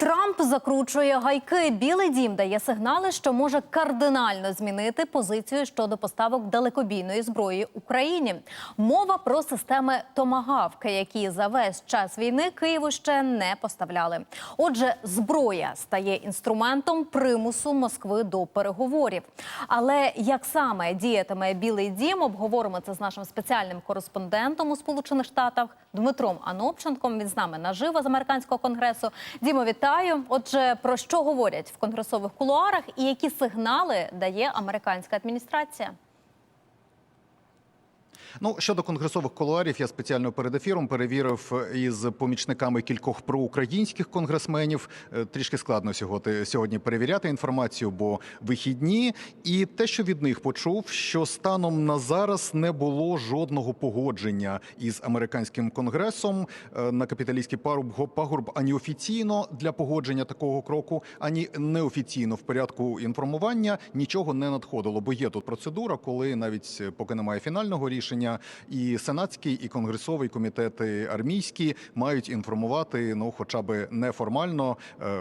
Трамп закручує гайки. Білий дім дає сигнали, що може кардинально змінити позицію щодо поставок далекобійної зброї Україні. Мова про системи томагавки, які за весь час війни Києву ще не поставляли. Отже, зброя стає інструментом примусу Москви до переговорів. Але як саме діятиме Білий Дім, обговоримо це з нашим спеціальним кореспондентом у Сполучених Штатах Дмитром Анопченком. Він з нами наживо з американського конгресу. Дімо, вітаю. Отже, про що говорять в конгресових кулуарах і які сигнали дає американська адміністрація? Ну щодо конгресових кулуарів, я спеціально перед ефіром перевірив із помічниками кількох проукраїнських конгресменів. Е, Трішки складно сьогодні, сьогодні перевіряти інформацію, бо вихідні. І те, що від них почув, що станом на зараз не було жодного погодження із американським конгресом е, на капіталістський паруб пагорб ані офіційно для погодження такого кроку, ані неофіційно в порядку інформування нічого не надходило. Бо є тут процедура, коли навіть е, поки немає фінального рішення, і сенатський, і конгресовий комітети армійські мають інформувати, ну хоча би неформально е,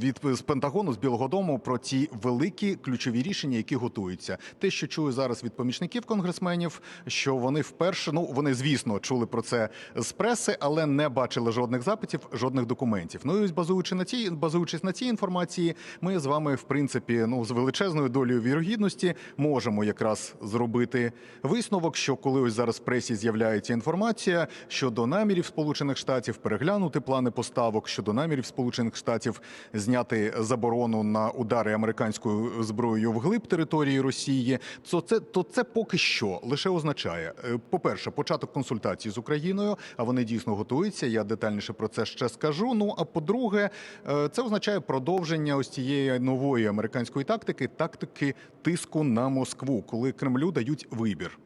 від з Пентагону з Білого Дому про ці великі ключові рішення, які готуються. Те, що чую зараз від помічників конгресменів, що вони вперше, ну вони звісно чули про це з преси, але не бачили жодних запитів, жодних документів. Ну і базуючи на цій, базуючись на цій інформації, ми з вами, в принципі, ну з величезною долею вірогідності можемо якраз зробити висновок, що коли ось зараз в пресі з'являється інформація щодо намірів Сполучених Штатів переглянути плани поставок щодо намірів Сполучених Штатів зняти заборону на удари американською зброєю вглиб території Росії, то це то це поки що лише означає, е, по-перше, початок консультацій з Україною, а вони дійсно готуються. Я детальніше про це ще скажу. Ну а по-друге, е, це означає продовження ось цієї нової американської тактики, тактики тиску на Москву, коли Кремлю дають вибір.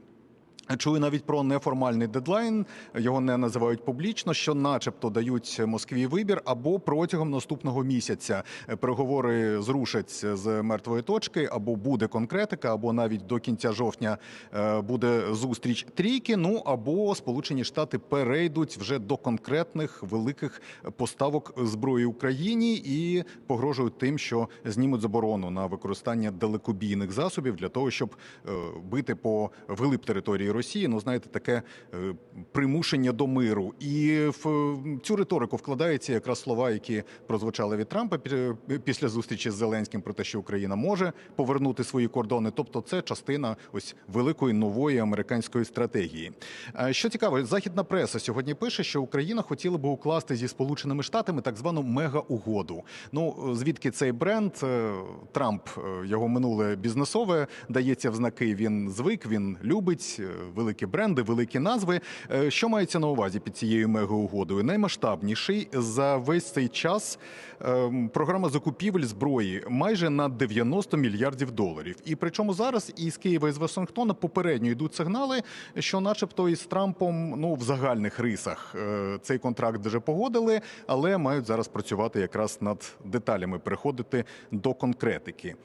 Чую навіть про неформальний дедлайн, його не називають публічно, що, начебто, дають Москві вибір або протягом наступного місяця переговори зрушаться з мертвої точки, або буде конкретика, або навіть до кінця жовтня е, буде зустріч трійки. Ну або Сполучені Штати перейдуть вже до конкретних великих поставок зброї Україні і погрожують тим, що знімуть заборону на використання далекобійних засобів для того, щоб е, бити по вглиб території Росії. Ну знаєте, таке е, примушення до миру. І в е, цю риторику вкладаються якраз слова, які прозвучали від Трампа пі- після зустрічі з Зеленським про те, що Україна може повернути свої кордони. Тобто, це частина ось великої нової американської стратегії. Е, Що цікаво, західна преса сьогодні пише, що Україна хотіла би укласти зі Сполученими Штатами так звану мега-угоду. Ну звідки цей бренд Е, Трамп е, його минуле бізнесове дається в знаки. Він звик, він любить е, великі бренди, великі назви. Е, Що мається на увазі під цією мега-угодою? Наймасштабніший за весь цей час е, програма закупівель зброї майже на 90 мільярдів доларів. І причому зараз із Києва і з Вашингтона попередньо йдуть сигнали, що, начебто, із Трампом ну в загальних рисах е, цей контракт вже погодили, але мають зараз працювати якраз над деталями, переходити до конкретики.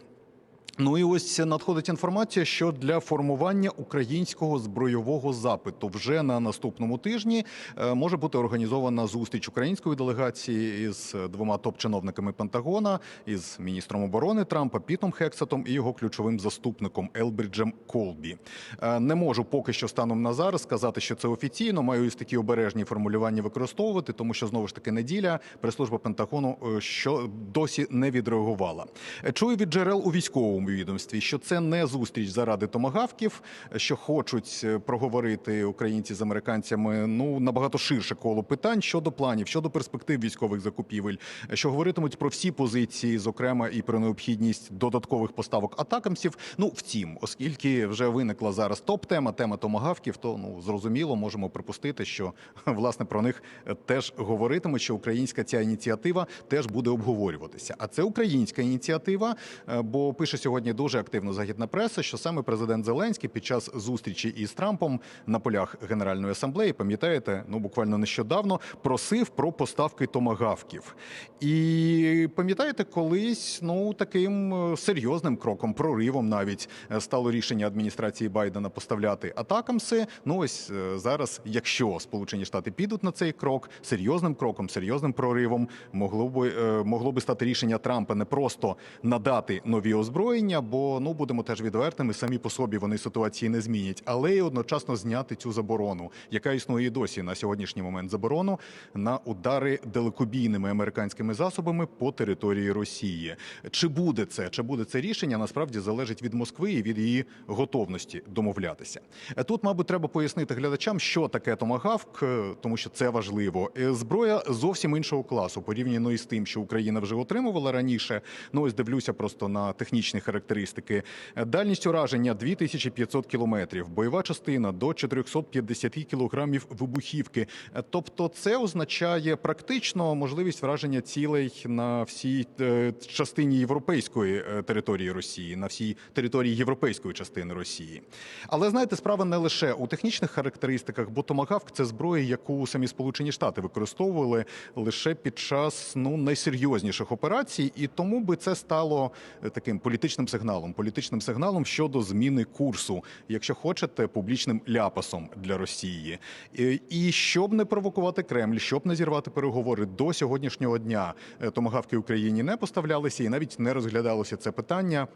Ну і ось надходить інформація, що для формування українського збройового запиту вже на наступному тижні е, може бути організована зустріч української делегації із двома топ-чиновниками Пентагона, із міністром оборони Трампа Пітом Хексетом і його ключовим заступником Елбриджем Колбі. Е, Не можу поки що станом на зараз сказати, що це офіційно. Маю ось такі обережні формулювання використовувати, тому що знову ж таки неділя прес-служба Пентагону е, що досі не відреагувала. Чую від джерел у військовому відомстві, що це не зустріч заради томагавків, що хочуть е, проговорити українці з американцями ну набагато ширше коло питань щодо планів, щодо перспектив військових закупівель, що говоритимуть про всі позиції, зокрема і про необхідність додаткових поставок атакамсів. Ну втім, оскільки вже виникла зараз топ-тема, тема томагавків, то ну зрозуміло, можемо припустити, що власне про них е, теж говоритимуть, що українська ця ініціатива теж буде обговорюватися. А це українська ініціатива, е, бо пише сьогодні. Сьогодні дуже активно західна преса, що саме президент Зеленський під час зустрічі із Трампом на полях Генеральної асамблеї, пам'ятаєте, ну буквально нещодавно просив про поставки томагавків. І пам'ятаєте, колись ну таким е, серйозним кроком, проривом навіть е, стало рішення адміністрації Байдена поставляти атакамси. Ну ось е, зараз, якщо Сполучені Штати підуть на цей крок, серйозним кроком, серйозним проривом, могло би могло би стати рішення Трампа не просто надати нові озброєння, бо ну будемо теж відвертими, самі по собі вони ситуації не змінять, але й одночасно зняти цю заборону, яка існує досі на сьогоднішній момент заборону на удари далекобійними американськими засобами по території Росії. Чи буде це? Чи буде це рішення? Насправді залежить від Москви і від її готовності домовлятися. Е, Тут, мабуть, треба пояснити глядачам, що таке томагавк, е, тому що це важливо. Е, Зброя зовсім іншого класу, порівняно із тим, що Україна вже отримувала раніше. Ну ось дивлюся просто на технічні характеристики. Дальність ураження 2500 кілометрів, бойова частина до 450 кілограмів вибухівки. Тобто, це означає практично можливість враження цілей на всій е, частині європейської е, території Росії, на всій території європейської частини Росії. Але знаєте, справа не лише у технічних характеристиках, бо томагавк це зброя, яку самі Сполучені Штати використовували лише під час ну найсерйозніших операцій, і тому би це стало е, таким політичним сигналом, політичним сигналом щодо зміни курсу, якщо хочете, публічним ляпасом для Росії. І- І щоб не провокувати Кремль, щоб не зірвати переговори до сьогоднішнього дня, е, томагавки Україні не поставлялися і навіть не розглядалося це питання.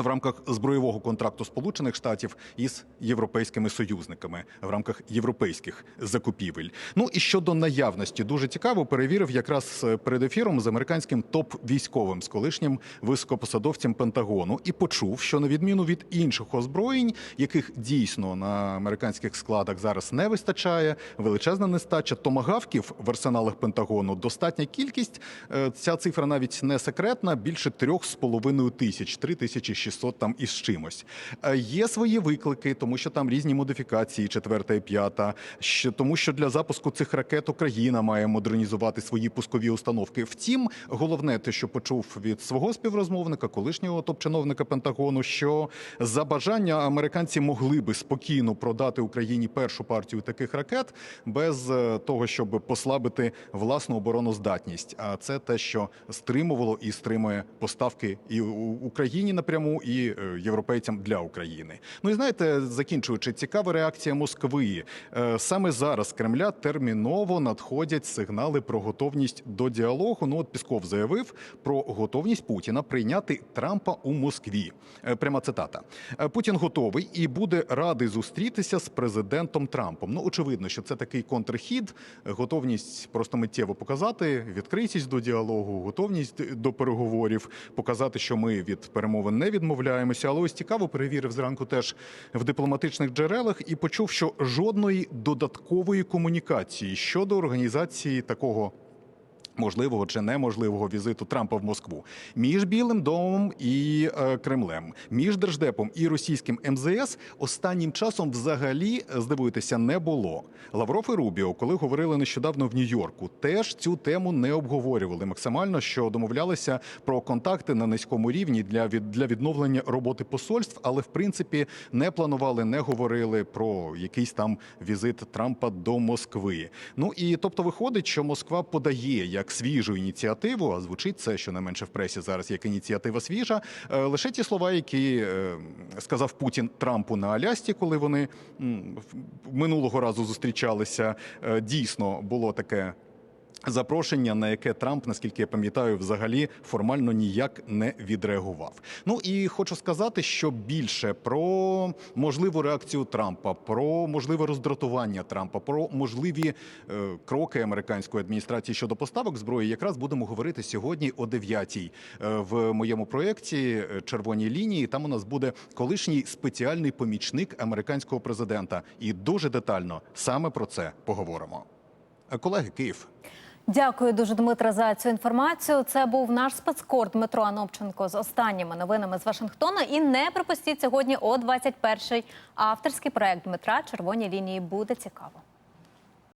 В рамках збройового контракту Сполучених Штатів із європейськими союзниками в рамках європейських закупівель. Ну і щодо наявності, дуже цікаво, перевірив якраз е, перед ефіром з американським топ-військовим з колишнім високопосадовцем Пентагону і почув, що на відміну від інших озброєнь, яких дійсно на американських складах зараз не вистачає, величезна нестача томагавків в арсеналах Пентагону достатня кількість. Е, Ця цифра навіть не секретна. Більше трьох з половиною тисяч, 3600 там із чимось. Е, Є свої виклики, тому що там різні модифікації, четверта і п'ята. Ще тому, що для запуску цих ракет Україна має модернізувати свої пускові установки. Втім, головне те, що почув від свого співрозмовника, колишнього топ-чиновника Пентагону, що за бажання американці могли би спокійно продати Україні першу партію таких ракет без е, того, щоб послабити власну обороноздатність. А це те, що стримувало і стримує поставки і Україні напряму, і е, європейцям для України. Ну і знаєте, закінчуючи, цікава реакція Москви. Е, Саме зараз Кремля терміново надходять сигнали про готовність до діалогу. Ну от Пісков заявив про готовність Путіна прийняти Трампа у Москві. Е, Пряма цитата: «Е, Путін готовий і буде радий зустрітися з президентом Трампом. Ну очевидно, що це такий контрхід, готовність просто миттєво показати відкритість до діалогу, готовність до переговорів, показати, що ми від перемовин не відмовляємося. Але ось цікаво перевірив зранку теж в дипломатичних джерелах і почув, що жодної додаткової комунікації щодо організації такого. Можливого чи неможливого візиту Трампа в Москву між Білим домом і е, Кремлем, між держдепом і російським МЗС останнім часом взагалі здивуйтеся не було. Лавров і Рубіо, коли говорили нещодавно в Нью-Йорку, теж цю тему не обговорювали максимально, що домовлялися про контакти на низькому рівні для від для відновлення роботи посольств, але в принципі не планували, не говорили про якийсь там візит Трампа до Москви. Ну і тобто виходить, що Москва подає як свіжу ініціативу, а звучить це що не менше в пресі зараз як ініціатива свіжа. е, Лише ті слова, які е, сказав Путін Трампу на Алясці, коли вони минулого разу зустрічалися. Е, Дійсно було таке. Запрошення, на яке Трамп, наскільки я пам'ятаю, взагалі формально ніяк не відреагував. Ну і хочу сказати, що більше про можливу реакцію Трампа, про можливе роздратування Трампа, про можливі е, кроки американської адміністрації щодо поставок зброї, якраз будемо говорити сьогодні о 9-й е, в моєму проєкті Червоні лінії. Там у нас буде колишній спеціальний помічник американського президента, і дуже детально саме про це поговоримо. Колеги, Київ. Дякую дуже, Дмитре, за цю інформацію. Це був наш спецкор Дмитро Анопченко з останніми новинами з Вашингтона. І не пропустіть сьогодні о 21-й авторський проект Дмитра Червоні лінії буде цікаво.